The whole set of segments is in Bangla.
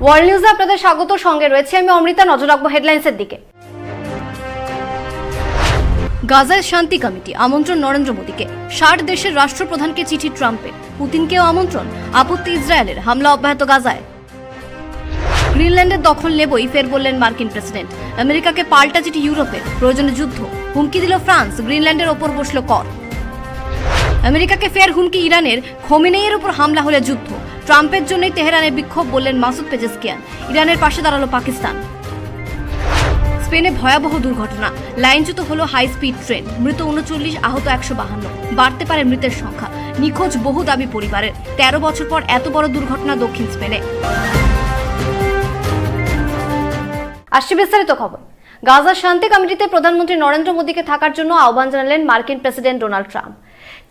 ওয়ার্ল্ড নিউজে আপনাদের স্বাগত। সঙ্গে রয়েছে আমি অমৃতা, নজর রাখব হেডলাইন্সের দিকে। গাজায় শান্তি কমিটি, আমন্ত্রণ নরেন্দ্র মোদীকে। ষাট দেশের রাষ্ট্রপ্রধানকে চিঠি ট্রাম্পের। পুতিনকেও আমন্ত্রণ। আপত্তি ইসরায়েলের। হামলা অব্যাহত গাজায়। গ্রিনল্যান্ডের দখল নেবই, ফের বললেন মার্কিন প্রেসিডেন্ট। আমেরিকাকে পাল্টা চিঠি ইউরোপের প্রয়োজনে যুদ্ধ। হুমকি দিল ফ্রান্স, গ্রিনল্যান্ডের ওপর বসল কর। আমেরিকাকে ফের হুমকি ইরানের খোমেনেইয়ের উপর হামলা হলে যুদ্ধ। ট্রাম্পের জন্যই তেহরানে বিক্ষোভ, বললেন মাসুদ পেজেসকিয়ান। ইরানের পাশে দাঁড়াল পাকিস্তান। স্পেনে ভয়াবহ দুর্ঘটনা। লাইনচ্যুত হলো হাই স্পিড ট্রেন। মৃত উনচল্লিশ, আহত একশো বাহান্ন। বাড়তে পারে মৃতের সংখ্যা। নিখোঁজ বহু দাবি পরিবারের। তেরো বছর পর এত বড় দুর্ঘটনা দক্ষিণ স্পেনে। আসছে বিস্তারিত খবর। গাজা শান্তি কমিটিতে প্রধানমন্ত্রী নরেন্দ্র মোদীকে থাকার জন্য আহ্বান জানালেন মার্কিন প্রেসিডেন্ট ডোনাল্ড ট্রাম্প।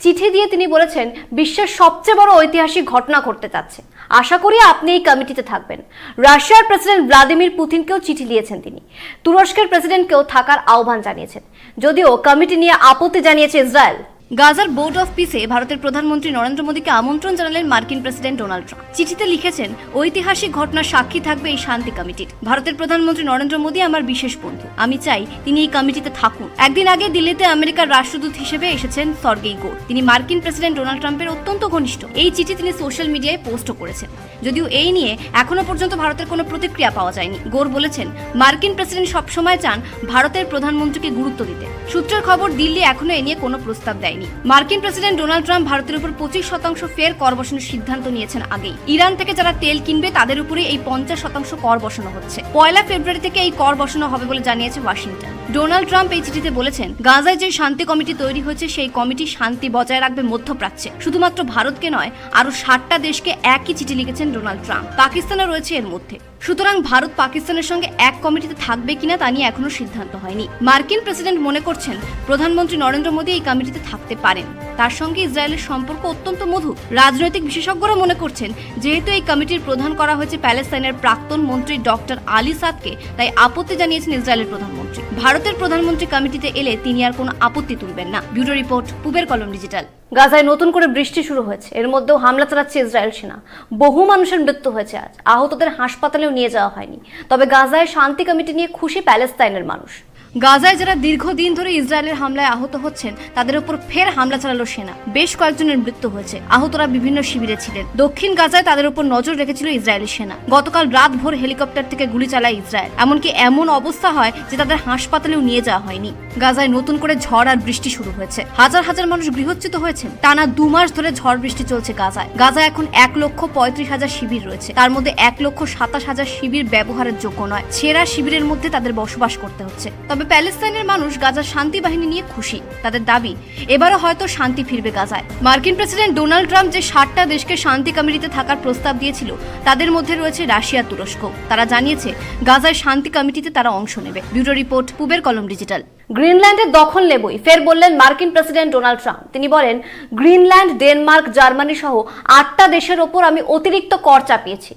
চিঠি দিয়ে তিনি বলেছেন, বিশ্বের সবচেয়ে বড় ঐতিহাসিক ঘটনা ঘটতে যাচ্ছে। আশা করি আপনি এই কমিটিতে থাকবেন। রাশিয়ার প্রেসিডেন্ট ভ্লাদিমির পুতিনকেও চিঠি দিয়েছেন তিনি। তুরস্কের প্রেসিডেন্টকেও থাকার আহ্বান জানিয়েছেন। যদিও কমিটি নিয়ে আপত্তি জানিয়েছে ইসরায়েল গাজার বোর্ড অফ পিসে ভারতের প্রধানমন্ত্রী নরেন্দ্র মোদীকে আমন্ত্রণ জানালেন মার্কিন প্রেসিডেন্ট ডোনাল্ড ট্রাম্প। চিঠিতে লিখেছেন, ঐতিহাসিক ঘটনার সাক্ষী থাকবে এই শান্তি কমিটির। ভারতের প্রধানমন্ত্রী নরেন্দ্র মোদী আমার বিশেষ বন্ধু। আমি চাই তিনি এই কমিটিতে থাকুন। একদিন আগে দিল্লিতে আমেরিকার রাষ্ট্রদূত হিসেবে এসেছেন সর্গেই গোর তিনি মার্কিন প্রেসিডেন্ট ডোনাল্ড ট্রাম্পের অত্যন্ত ঘনিষ্ঠ। এই চিঠি তিনি সোশ্যাল মিডিয়ায় পোস্টও করেছেন। যদিও এই নিয়ে এখনও পর্যন্ত ভারতের কোনো প্রতিক্রিয়া পাওয়া যায়নি। গোর বলেছেন, মার্কিন প্রেসিডেন্ট সবসময় চান ভারতের প্রধানমন্ত্রীকে গুরুত্ব দিতে। সূত্রের খবর, দিল্লি এখনও এ নিয়ে কোনো প্রস্তাব দেয়নি মার্কিন প্রেসিডেন্ট ডোনাল্ড ট্রাম্প ভারতের উপর পঁচিশ শতাংশ ফের কর বসানোর সিদ্ধান্ত নিয়েছেন আগেই। ইরান থেকে যারা তেল কিনবে, তাদের উপরে এই পঞ্চাশ শতাংশ কর বসানো হচ্ছে। পয়লা ফেব্রুয়ারি থেকে এই কর বসানো হবে বলে জানিয়েছে ওয়াশিংটন। ডোনাল্ড ট্রাম্প এই চিঠিতে বলেছেন, গাজায় যে শান্তি কমিটি তৈরি হয়েছে, সেই কমিটি শান্তি বজায় রাখবে মধ্যপ্রাচ্যে। শুধুমাত্র ভারতকে নয়, আরও ষাটটা দেশকে একই চিঠি লিখেছেন ডোনাল্ড ট্রাম্প। পাকিস্তানে রয়েছে এর মধ্যে। সুতরাং ভারত পাকিস্তানের সঙ্গে এক কমিটিতে থাকবে কিনা তা নিয়ে এখনও সিদ্ধান্ত হয়নি। মার্কিন প্রেসিডেন্ট মনে করছেন, প্রধানমন্ত্রী নরেন্দ্র মোদী এই কমিটিতে থাকতে পারেন। তার সঙ্গে ইসরায়েলের সম্পর্ক অত্যন্ত মধুর। রাজনৈতিক বিশেষজ্ঞরা মনে করছেন, যেহেতু এই কমিটির প্রধান করা হয়েছে প্যালেস্তাইনের প্রাক্তন মন্ত্রী ডক্টর আলী সাদকে, তাই আপত্তি জানিয়েছেন ইসরায়েলের প্রধানমন্ত্রী। ভারতের প্রধানমন্ত্রী কমিটিতে এলে তিনি আর কোনো আপত্তি তুলবেন না। ব্যুরো রিপোর্ট, পুবের কলম ডিজিটাল। গাজায় নতুন করে বৃষ্টি শুরু হয়েছে। এর মধ্যেও হামলা চালাচ্ছে ইসরায়েল সেনা। বহু মানুষের মৃত্যু হয়েছে আজ। আহতদের হাসপাতালেও নিয়ে যাওয়া হয়নি। তবে গাজায় শান্তি কমিটি নিয়ে খুশি প্যালেস্তাইনের মানুষ। গাজায় যারা দীর্ঘদিন ধরে ইসরায়েলের হামলায় আহত হচ্ছেন, তাদের উপর ফের হামলা চালালো সেনা। বেশ কয়েকজনের মৃত্যু হয়েছে। আহতরা বিভিন্ন শিবিরে ছিলেন। দক্ষিণ গাজায় তাদের উপর নজর রেখেছিল ইসরায়েলি সেনা। গতকাল রাত ভোর হেলিকপ্টার থেকে গুলি চালায় ইসরায়েল। এমনকি এমন অবস্থা হয় যে তাদের হাসপাতালেও নিয়ে যাওয়া হয়নি। গাজায় নতুন করে ঝড় আর বৃষ্টি শুরু হয়েছে। হাজার হাজার মানুষ গৃহচ্যুত হয়েছেন। টানা দু মাস ধরে ঝড় বৃষ্টি চলছে গাজায়। গাজায় এখন এক লক্ষ পঁয়ত্রিশ হাজার শিবির রয়েছে। তার মধ্যে এক লক্ষ সাতাশ হাজার শিবির ব্যবহারের যোগ্য নয়। সেরা শিবিরের মধ্যে তাদের বসবাস করতে হচ্ছে। তবে প্যালেস্তাইনের মানুষ গাজার শান্তি বাহিনী নিয়ে খুশি, তাদের দাবি, এবারও হয়তো শান্তি ফিরবে গাজায়। মার্কিন প্রেসিডেন্ট ডোনাল্ড ট্রাম্প যে ষাটটা দেশকে শান্তি কমিটিতে থাকার প্রস্তাব দিয়েছিল, তাদের মধ্যে রয়েছে রাশিয়া, তুরস্ক। তারা জানিয়েছে, গাজায় শান্তি কমিটিতে তারা অংশ নেবে। ব্যুরো রিপোর্ট, পুবের কলম ডিজিটাল। গ্রিনল্যান্ডের দখল নেবই, ফের বললেন মার্কিন প্রেসিডেন্ট ডোনাল্ড ট্রাম্প। তিনি বলেন, গ্রিনল্যান্ড, ডেনমার্ক, জার্মানি সহ আটটা দেশের ওপর আমি অতিরিক্ত কর চাপিয়েছি।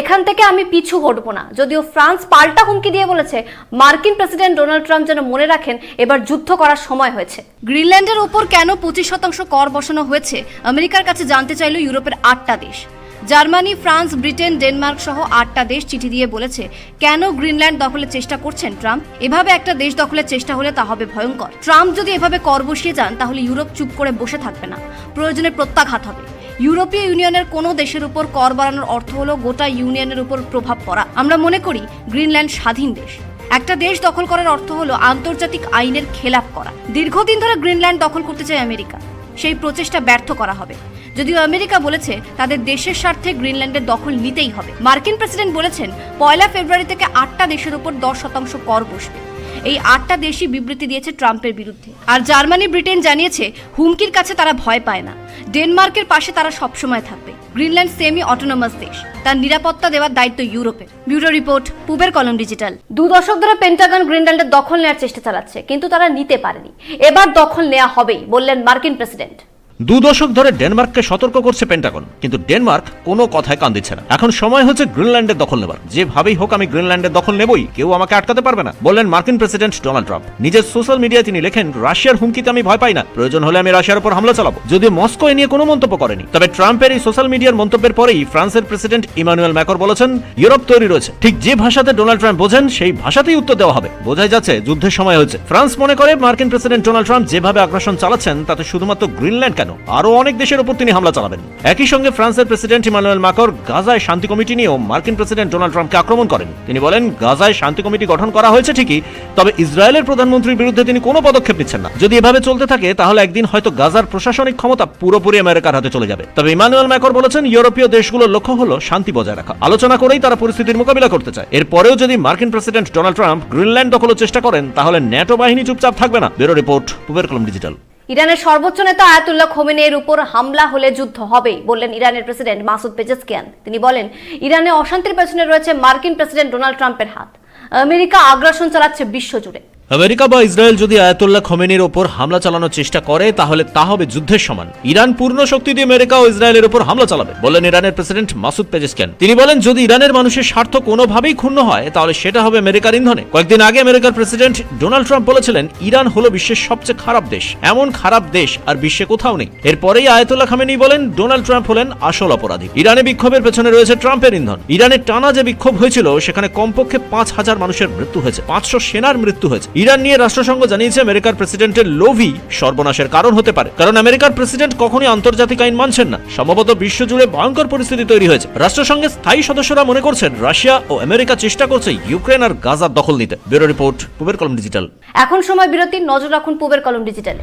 এখান থেকে আমি পিছু হটবো না। যদিও ফ্রান্স পাল্টা হুমকি দিয়ে বলেছে, মার্কিন প্রেসিডেন্ট ডোনাল্ড ট্রাম্প যেন মনে রাখেন এবার যুদ্ধ করার সময় হয়েছে। গ্রিনল্যান্ডের ওপর কেন পঁচিশ শতাংশ কর বসানো হয়েছে? আমেরিকার কাছে জানতে চাইল ইউরোপের আটটা দেশ। জার্মানি, ফ্রান্স, ব্রিটেন, ডেনমার্ক সহ আটটা দেশ চিঠি দিয়ে বলেছে, কেন গ্রিনল্যান্ড দখলের চেষ্টা করছেন ট্রাম্প? এভাবে একটা দেশ দখলের চেষ্টা হলে তা হবে ভয়ঙ্কর। ট্রাম্প যদি এভাবে কর বসিয়ে যান, তাহলে ইউরোপ চুপ করে বসে থাকবে না। প্রয়োজনে প্রত্যাঘাত হবে। ইউরোপীয় ইউনিয়নের কোনো দেশের উপর কর বাড়ানোর অর্থ হলো গোটা ইউনিয়নের উপর প্রভাব পড়া। আমরা মনে করি, গ্রিনল্যান্ড স্বাধীন দেশ। একটা দেশ দখল করার অর্থ হলো আন্তর্জাতিক আইনের খেলাপ করা। দীর্ঘদিন ধরে গ্রিনল্যান্ড দখল করতে চায় আমেরিকা। সেই প্রচেষ্টা ব্যর্থ করা হবে। যদিও আমেরিকা বলেছে, তাদের দেশের স্বার্থে গ্রিনল্যান্ডের দখল নিতেই হবে। মার্কিন প্রেসিডেন্ট বলেছেন, পয়লা ফেব্রুয়ারি থেকে আটটা দেশের উপর দশ শতাংশ কর বসবে। এই আটটা দেশই বিবৃতি দিয়েছে ট্রাম্পের বিরুদ্ধে। আর জার্মানি, ব্রিটেন জানিয়েছে, হুমকির কাছে তারা ভয় পায় না। ডেনমার্কের পাশে তারা সবসময় থাকবে। গ্রিনল্যান্ড সেমি অটোনমাস দেশ। তার নিরাপত্তা দেওয়ার দায়িত্ব ইউরোপের। ব্যুরো রিপোর্ট, পুবের কলম ডিজিটাল। দু দশক ধরে পেন্টাগন গ্রিনল্যান্ডের দখল নেওয়ার চেষ্টা চালাচ্ছে, কিন্তু তারা নিতে পারেনি। এবার দখল নেওয়া হবেই, বললেন মার্কিন প্রেসিডেন্ট। দু দশক ধরে ডেনমার্ককে সতর্ক করছে পেন্টাগন, কিন্তু ডেনমার্ক কোনো কথায় কান দিচ্ছে না। এখন সময় হচ্ছে গ্রিনল্যান্ডের দখল নেবার। যেভাবেই হোক আমি গ্রিনল্যান্ডের দখল নেবই, কেউ আমাকে আটকাতে পারবে না, বললেন মার্কিন প্রেসিডেন্ট ডোনাল্ড ট্রাম্প। নিজের সোশ্যাল মিডিয়ায় তিনি লেখেন, রাশিয়ার হুমকিতে আমি ভয় পাই না, প্রয়োজন হলে আমি রাশিয়ার উপর হামলা চালাবো। যদিও মস্কো এ নিয়ে কোনো মন্তব্য করেনি। তবে ট্রাম্পের এই সোশ্যাল মিডিয়ার মন্তব্যের পরেই ফ্রান্সের প্রেসিডেন্ট ইমানুয়েল ম্যাকর বলেছেন, ইউরোপ তৈরি রয়েছে। ঠিক যে ভাষাতে ডোনাল্ড ট্রাম্প বোঝেন, সেই ভাষাতেই উত্তর দেওয়া হবে। বোঝাই যাচ্ছে, যুদ্ধের সময় হয়েছে। ফ্রান্স মনে করে মার্কিন প্রেসিডেন্ট ডোনাল্ড ট্রাম্প যেভাবে আগ্রাসন চালাচ্ছেন, তাতে শুধুমাত্র গ্রিনল্যান্ড কেন? আরও অনেক দেশের উপর তিনি হামলা চালাবেন। একই সঙ্গে ফ্রান্সের প্রেসিডেন্ট ইমানুয়েল মাকর গাজায় শান্তি কমিটি নিয়েও মার্কিন প্রেসিডেন্ট ডোনাল্ড ট্রাম্পকে আক্রমণ করেন। তিনি বলেন, গাজায় শান্তি কমিটি গঠন করা হয়েছে ঠিকই, তবে ইসরায়েলের প্রধানমন্ত্রীর বিরুদ্ধে তিনি কোনো পদক্ষেপ নিচ্ছেন না। যদি এভাবে চলতে থাকে, তাহলে একদিন হয়তো গাজার প্রশাসনিক ক্ষমতা পুরোপুরি আমেরিকার হাতে চলে যাবে। তবে ইমানুয়েল ম্যাকর বলেছেন, ইউরোপীয় দেশগুলোর লক্ষ্য হলো শান্তি বজায় রাখা। আলোচনা করেই তারা পরিস্থিতির মোকাবিলা করতে চায়। এরপরেও যদি মার্কিন প্রেসিডেন্ট ডোনাল্ড ট্রাম্প গ্রিনল্যান্ড দখলের চেষ্টা করেন, তাহলে ন্যাটো বাহিনী চুপচাপ থাকবে না। ব্যুরো রিপোর্ট, পুবের কলম ডিজিটাল। ইরানের সর্বোচ্চ নেতা আয়াতুল্লাহ খোমেনের উপর হামলা হলে যুদ্ধ হবে বললেন ইরানের প্রেসিডেন্ট মাসুদ পেজেসকিয়ান। তিনি বলেন, ইরানে অশান্তির পেছনে রয়েছে মার্কিন প্রেসিডেন্ট ডোনাল্ড ট্রাম্পের হাত। আমেরিকা আগ্রাসন চালাচ্ছে বিশ্বজুড়ে। আমেরিকা বা ইসরায়েল যদি আয়াতুল্লাহ খমেনির ওপর হামলা চালানোর চেষ্টা করে, তাহলে তা হবে যুদ্ধের সমান। ইরান পূর্ণ শক্তি দিয়ে আমেরিকা ও ইসরায়েলের উপর হামলা চালাবে বললেন ইরানের প্রেসিডেন্ট মাসুদ পেজেসকিয়ান। তিনি বলেন, যদি ইরানের মানুষের স্বার্থ কোনোভাবেই ক্ষুণ্ণ হয়, তাহলে সেটা হবে আমেরিকার ইন্ধনে। কয়েকদিন আগে আমেরিকার প্রেসিডেন্ট ডোনাল্ড ট্রাম্প বলেছিলেন, ইরান হলো বিশ্বের সবচেয়ে খারাপ দেশ, এমন খারাপ দেশ আর বিশ্বে কোথাও নেই। এরপরেই আয়াতুল্লাহ খামেনি বলেন, ডোনাল্ড ট্রাম্প হলেন আসল অপরাধী। ইরানে বিক্ষোভের পেছনে রয়েছে ট্রাম্পের ইন্ধন। ইরানের টানা যে বিক্ষোভ হয়েছিল, সেখানে কমপক্ষে পাঁচ হাজার মানুষের মৃত্যু হয়েছে, পাঁচশো সেনার মৃত্যু হয়েছে। ইরান নিয়ে রাষ্ট্রসংঘ জানিয়েছে, আমেরিকার প্রেসিডেন্টের লোভি সর্বনাশের কারণ হতে পারে। কারণ আমেরিকার প্রেসিডেন্ট কখনই আন্তর্জাতিক আইন মানছেন না। সম্ভবত বিশ্বজুড়ে ভয়ঙ্কর পরিস্থিতি তৈরি হয়েছে। রাষ্ট্রসংঘের স্থায়ী সদস্যরা মনে করছেন, রাশিয়া ও আমেরিকা চেষ্টা করছে ইউক্রেন আর গাজার দখল নিতে। ব্যুরো রিপোর্ট, পুবের কলম ডিজিটাল। এখন সময় বিরতি নজর রাখুন পুবের কলম ডিজিটালে।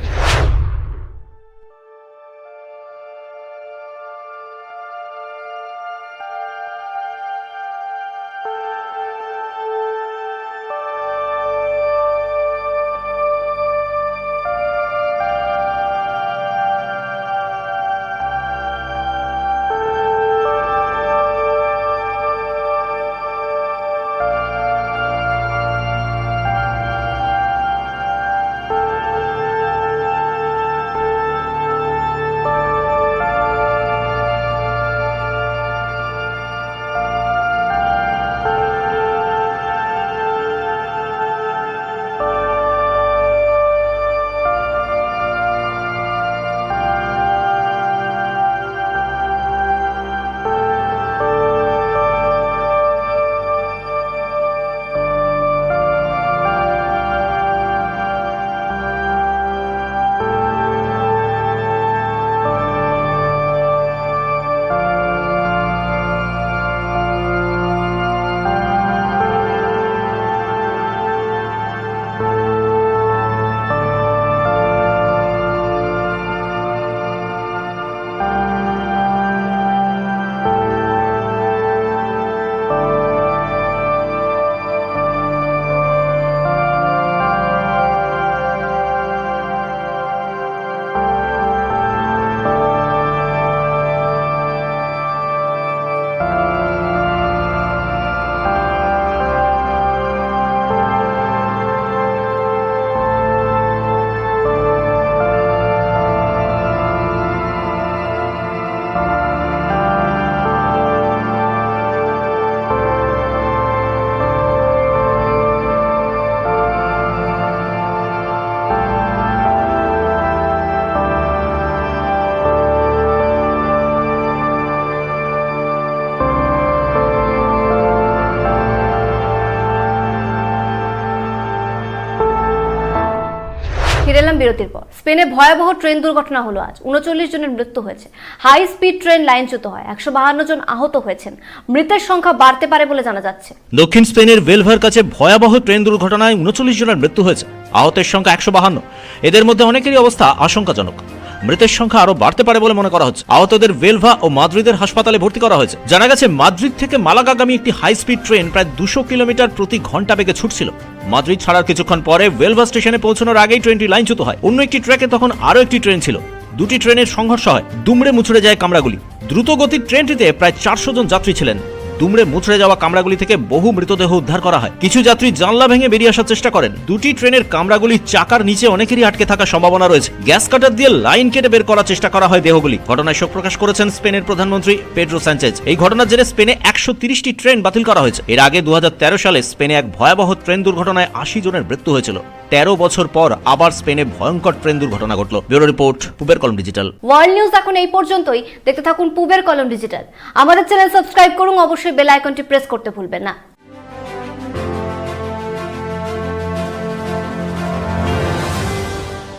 ফিরে এলাম বিরতির পর। স্পেনে ভয়াবহ ট্রেন দুর্ঘটনা হলো আজ। উনচল্লিশ জনের মৃত্যু হয়েছে। হাই স্পিড ট্রেন লাইনচ্যুত হয়। একশো বাহান্ন জন আহত হয়েছেন। মৃতের সংখ্যা বাড়তে পারে বলে জানা যাচ্ছে। দক্ষিণ স্পেনের ভেলভার কাছে ভয়াবহ ট্রেন দুর্ঘটনায় উনচল্লিশ জনের মৃত্যু হয়েছে। আহতের সংখ্যা একশো বাহান্ন। এদের মধ্যে অনেকেরই অবস্থা আশঙ্কাজনক। মৃতের সংখ্যা আরও বাড়তে পারে বলে মনে করা হচ্ছে। আহতদের ভেলভা ও মাদ্রিদের হাসপাতালে ভর্তি করা হয়েছে। জানা গেছে, মাদ্রিদ থেকে মালাগাগামী একটি হাই স্পিড ট্রেন প্রায় দুশো কিলোমিটার প্রতি ঘণ্টা বেগে ছুটছিল। মাদ্রিদ ছাড়ার কিছুক্ষণ পরে ভেলভা স্টেশনে পৌঁছানোর আগেই ট্রেনটি লাইনচ্যুত হয়। অন্য একটি ট্র্যাকে তখন আরও একটি ট্রেন ছিল। দুটি ট্রেনের সংঘর্ষ হয়। দুমড়ে মুচড়ে যায় কামরাগুলি। দ্রুত গতির ট্রেনটিতে প্রায় চারশো জন যাত্রী ছিলেন। দুমড়ে মুচড়ে যাওয়া কামরাগুলি থেকে বহু মৃতদেহ উদ্ধার করা হয়। কিছু যাত্রী জানলা ভেঙে বেরিয়ে আসার চেষ্টা করেন। দুটি ট্রেনের কামরাগুলি চাকার নিচে অনেকেরই আটকে থাকার সম্ভাবনা রয়েছে। গ্যাস কাটার দিয়ে লাইন কেটে বের করার চেষ্টা করা হয় দেহগুলি। ঘটনায় শোক প্রকাশ করেছেন স্পেনের প্রধানমন্ত্রী পেড্রো স্যাঞ্চেজ এই ঘটনার জেরে স্পেনে একশো তিরিশটি ট্রেন বাতিল করা হয়েছে। এর আগে দু হাজার তেরো সালে স্পেনে এক ভয়াবহ ট্রেন দুর্ঘটনায় আশি জনের মৃত্যু হয়েছিল। তেরো বছর পর আবার স্পেনে ভয়ঙ্কর ট্রেন দুর্ঘটনা ঘটল। ব্যুরো রিপোর্ট, পুবের কলম ডিজিটাল। ওয়ার্ল্ড নিউজ এখন এই পর্যন্তই। দেখতে থাকুন পুবের কলম ডিজিটাল। আমাদের চ্যানেল সাবস্ক্রাইব করুন অবশ্যই বেল আইকনটি প্রেস করতে ভুলবেন না।